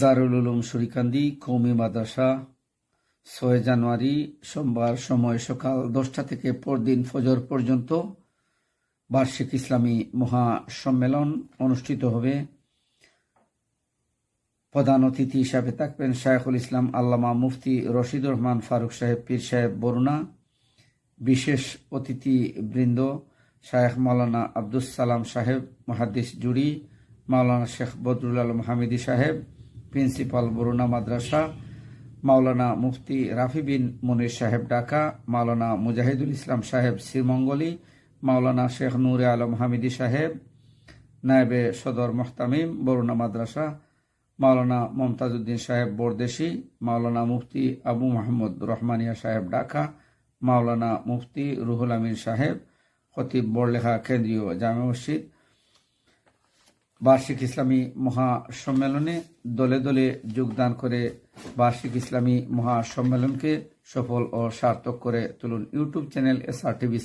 দারুল উলুম শরিকান্দি কৌমি মাদ্রাসা, ছয় জানুয়ারি সোমবার সময় সকাল দশটা থেকে পরদিন ফজর পর্যন্ত বার্ষিক ইসলামী মহা সম্মেলন অনুষ্ঠিত হবে। প্রধান অতিথি হিসাবে থাকবেন শায়খুল ইসলাম আল্লামা মুফতি রশিদুর রহমান ফারুক সাহেব, পীর সাহেব বরুণা, বিশেষ অতিথি বৃন্দ শায়েখ মাওলানা আব্দুস সালাম সাহেব মহাদিস জুড়ি মাওলানা শেখ বদরুল আলম হামিদি সাহেব প্রিন্সিপাল বরুণা মাদ্রাসা, মাওলানা মুফতি রাফি বিন মুনির সাহেব ঢাকা, মাওলানা মুজাহিদুল ইসলাম সাহেব শ্রীমঙ্গলী, মাওলানা শেখ নূরে আলম হামিদি সাহেব, নায়েবে সদর মোহতামিম, বরুণা মাদ্রাসা, মাওলানা মমতাজউদ্দিন সাহেব বরদেশি, মাওলানা মুফতি আবু মাহমুদ রহমানিয়া সাহেব ঢাকা, মাওলানা মুফতি রুহুল আমিন সাহেব, খতিব বড়লেখা কেন্দ্রীয় জামে মসজিদ বার্ষিক ইসলামী মহাসম্মেলনে দলে দলে যোগদান করে বার্ষিক ইসলামী মহাসম্মেলনকে সফল ও সার্থক করে তুলুন YouTube channel S R TV